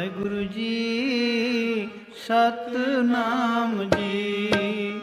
ਵਾਹਿਗੁਰੂ ਜੀ ਸਤਨਾਮ ਜੀ।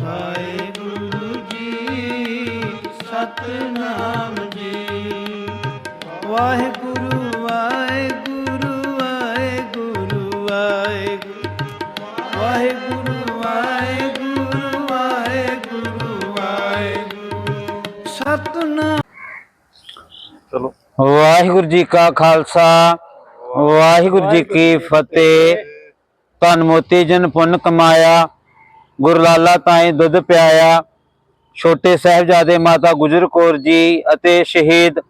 ਵਾਹਿਗੁਰੂ ਜੀ ਸਤਨਾਮ ਜੀ। ਵਾਹਿਗੁਰੂ ਵਾਹਿਗੁਰੂ ਵਾਹਿਗੁਰੂ ਵਾਹਿਗੁਰੂ। ਵਾਹਿਗੁਰੂ ਵਾਹਿਗੁਰੂ ਵਾਹਿਗੁਰੂ ਵਾਹਿਗੁਰੂ। ਸਤਨਾਮ। ਚਲੋ। ਵਾਹਿਗੁਰੂ ਜੀ ਕਾ ਖਾਲਸਾ ਵਾਹਿਗੁਰੂ ਜੀ ਕੀ ਫਤਿਹ। ਧੰਨ ਮੋਤੀ ਜਨ ਪੁੰਨ ਕਮਾਇਆ ਗੁਰਲਾਲਾ ਤਾਈ ਦੁੱਧ ਪਿਆਇਆ। ਛੋਟੇ ਸਾਹਿਬਜ਼ਾਦੇ ਮਾਤਾ ਗੁਜਰ ਕੌਰ ਜੀ ਅਤੇ ਸ਼ਹੀਦ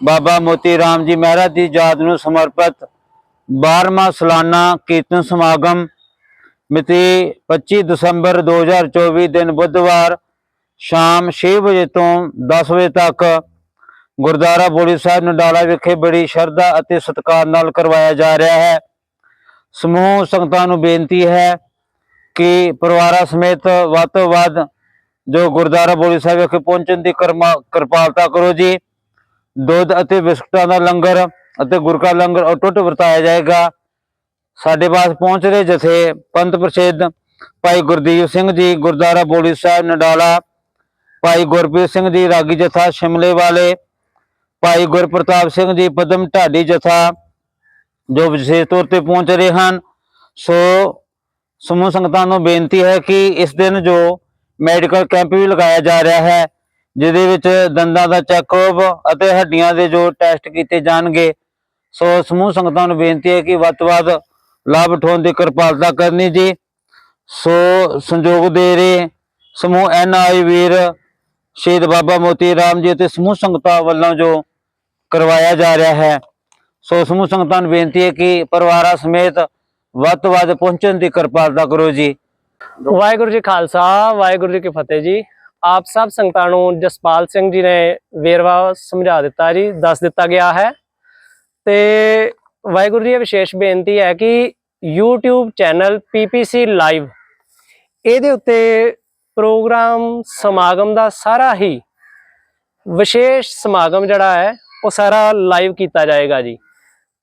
ਬਾਬਾ ਮੋਤੀ ਰਾਮ ਜੀ ਮਹਿਰਾ ਦੀ ਯਾਦ ਨੂੰ ਸਮਰਪਿਤ 12ਵਾਂ ਸਾਲਾਨਾ ਕੀਰਤਨ ਸਮਾਗਮ ਮਿਤੀ 25 ਦਸੰਬਰ 2024 ਦਿਨ ਬੁੱਧਵਾਰ ਸ਼ਾਮ 6 ਵਜੇ ਤੋਂ 10 ਵਜੇ ਤੱਕ ਗੁਰਦੁਆਰਾ ਬੋਲੀ ਸਾਹਿਬ ਨਡਾਲਾ ਵਿਖੇ ਬੜੀ ਸ਼ਰਧਾ ਅਤੇ ਸਤਿਕਾਰ ਨਾਲ ਕਰਵਾਇਆ ਜਾ ਰਿਹਾ ਹੈ। ਸਮੂਹ ਸੰਗਤਾਂ ਨੂੰ ਬੇਨਤੀ ਹੈ ਕਿ ਪਰਿਵਾਰਾਂ ਸਮੇਤ ਵੱਧ ਤੋਂ ਵੱਧ ਜੋ ਗੁਰਦੁਆਰਾ ਬੋਲੀ ਸਾਹਿਬ ਵਿਖੇ ਪਹੁੰਚਣ ਦੀ ਕਰਮਾ ਕਿਰਪਾਲਤਾ ਕਰੋ ਜੀ। ਦੁੱਧ ਅਤੇ ਬਿਸਕੁਟਾਂ ਦਾ ਲੰਗਰ ਅਤੇ ਗੁਰਕਾ ਲੰਗਰ ਅਟੁੱਟ ਵਰਤਾਇਆ ਜਾਏਗਾ। ਸਾਡੇ ਪਾਸ ਪਹੁੰਚ ਰਹੇ ਜਥੇ ਪੰਥ ਪ੍ਰਸਿੱਧ ਭਾਈ ਗੁਰਦੀਪ ਸਿੰਘ ਜੀ, ਗੁਰਦੁਆਰਾ ਬੋਲੀ ਸਾਹਿਬ ਨਡਾਲਾ, ਭਾਈ ਗੁਰਪ੍ਰੀਤ ਸਿੰਘ ਜੀ, ਰਾਗੀ ਜਥਾ ਸ਼ਿਮਲੇ ਵਾਲੇ ਭਾਈ ਗੁਰਪ੍ਰਤਾਪ ਸਿੰਘ ਜੀ ਪਦਮ ਢਾਡੀ ਜਥਾ ਜੋ ਵਿਸ਼ੇਸ਼ ਤੌਰ ਤੇ ਪਹੁੰਚ ਰਹੇ ਹਨ। ਸੋ ਸਮੂਹ ਸੰਗਤਾਂ ਨੂੰ ਬੇਨਤੀ ਹੈ ਕਿ ਇਸ ਦਿਨ ਜੋ ਮੈਡੀਕਲ ਕੈਂਪ ਵੀ ਲਗਾਇਆ ਜਾ ਰਿਹਾ ਹੈ, ਜਿਹਦੇ ਵਿੱਚ ਦੰਦਾਂ ਦਾ ਚੈੱਕਅਪ ਅਤੇ ਹੱਡੀਆਂ ਦੇ ਜੋ ਟੈਸਟ ਕੀਤੇ ਜਾਣਗੇ, ਸੋ ਸਮੂਹ ਸੰਗਤਾਂ ਨੂੰ ਬੇਨਤੀ ਹੈ ਕਿ ਵੱਧ ਤੋਂ ਵੱਧ ਲਾਭ ਉਠਾਉਣ ਦੀ ਕਿਰਪਾਲਤਾ ਕਰਨੀ ਜੀ। ਸੋ ਸੰਯੋਗ ਦੇ ਰਹੇ ਸਮੂਹ ਐਨਆਈ ਵੀਰ ਸ਼ਹੀਦ ਬਾਬਾ ਮੋਤੀ ਰਾਮ ਜੀ ਅਤੇ ਸਮੂਹ ਸੰਗਤਾਂ ਵੱਲੋਂ ਜੋ ਕਰਵਾਇਆ ਜਾ ਰਿਹਾ ਹੈ। ਸੋ ਸਮੂਹ ਸੰਗਤਾਂ ਨੂੰ ਬੇਨਤੀ ਹੈ ਕਿ ਪਰਿਵਾਰਾਂ ਸਮੇਤ ਵੱਧ ਤੋਂ ਵੱਧ ਪਹੁੰਚਣ ਦੀ ਕਿਰਪਾਲਤਾ ਕਰੋ ਜੀ। ਵਾਹਿਗੁਰੂ ਜੀ ਖਾਲਸਾ, ਵਾਹਿਗੁਰੂ ਜੀ ਕੀ ਫਤਿਹ ਜੀ। ਆਪ ਸਭ ਸੰਗਤਾਂ ਨੂੰ ਜਸਪਾਲ ਸਿੰਘ ਜੀ ਨੇ ਵੇਰਵਾ ਸਮਝਾ ਦਿੱਤਾ ਜੀ, ਦੱਸ ਦਿੱਤਾ ਗਿਆ ਹੈ। ਤੇ ਵਾਹਿਗੁਰੂ ਜੀ, ਇਹ ਵਿਸ਼ੇਸ਼ ਬੇਨਤੀ ਹੈ ਕਿ YouTube ਚੈਨਲ PPC ਲਾਈਵ ਇਹਦੇ ਉੱਤੇ ਪ੍ਰੋਗਰਾਮ ਸਮਾਗਮ ਦਾ ਸਾਰਾ ਹੀ ਵਿਸ਼ੇਸ਼ ਸਮਾਗਮ ਜਿਹੜਾ ਹੈ ਉਹ ਸਾਰਾ ਲਾਈਵ ਕੀਤਾ ਜਾਏਗਾ ਜੀ।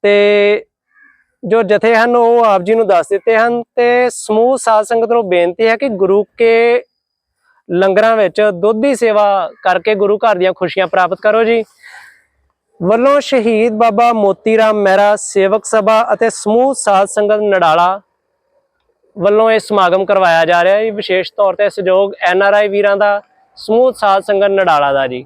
ਤੇ ਜੋ ਜਥੇ ਹਨ, ਉਹ ਆਪ ਜੀ ਨੂੰ ਦੱਸ ਦਿੱਤੇ ਹਨ ਤੇ ਸਮੂਹ ਸਾਧ ਸੰਗਤ ਨੂੰ ਬੇਨਤੀ ਹੈ ਕਿ ਗੁਰੂ ਕੇ ਲੰਗਰਾਂ ਵਿੱਚ ਦੁੱਧ ਦੀ ਸੇਵਾ ਕਰਕੇ ਗੁਰੂ ਘਰ ਦੀਆਂ ਖੁਸ਼ੀਆਂ ਪ੍ਰਾਪਤ ਕਰੋ ਜੀ। ਵੱਲੋਂ ਸ਼ਹੀਦ ਬਾਬਾ ਮੋਤੀ ਰਾਮ ਮਹਿਰਾ, ਸੇਵਕ ਸਭਾ ਅਤੇ ਸਮੂਹ ਸਾਧ ਸੰਗਤ ਨਡਾਲਾ ਵੱਲੋਂ ਇਹ ਸਮਾਗਮ ਕਰਵਾਇਆ ਜਾ ਰਿਹਾ ਹੈ ਜੀ। ਵਿਸ਼ੇਸ਼ ਤੌਰ ਤੇ ਸਹਿਯੋਗ ਆਈ ਵੀਰਾਂ ਦਾ, ਸਮੂਹ ਸਾਧ ਸੰਗਤ ਨਡਾਲਾ ਦਾ ਜੀ।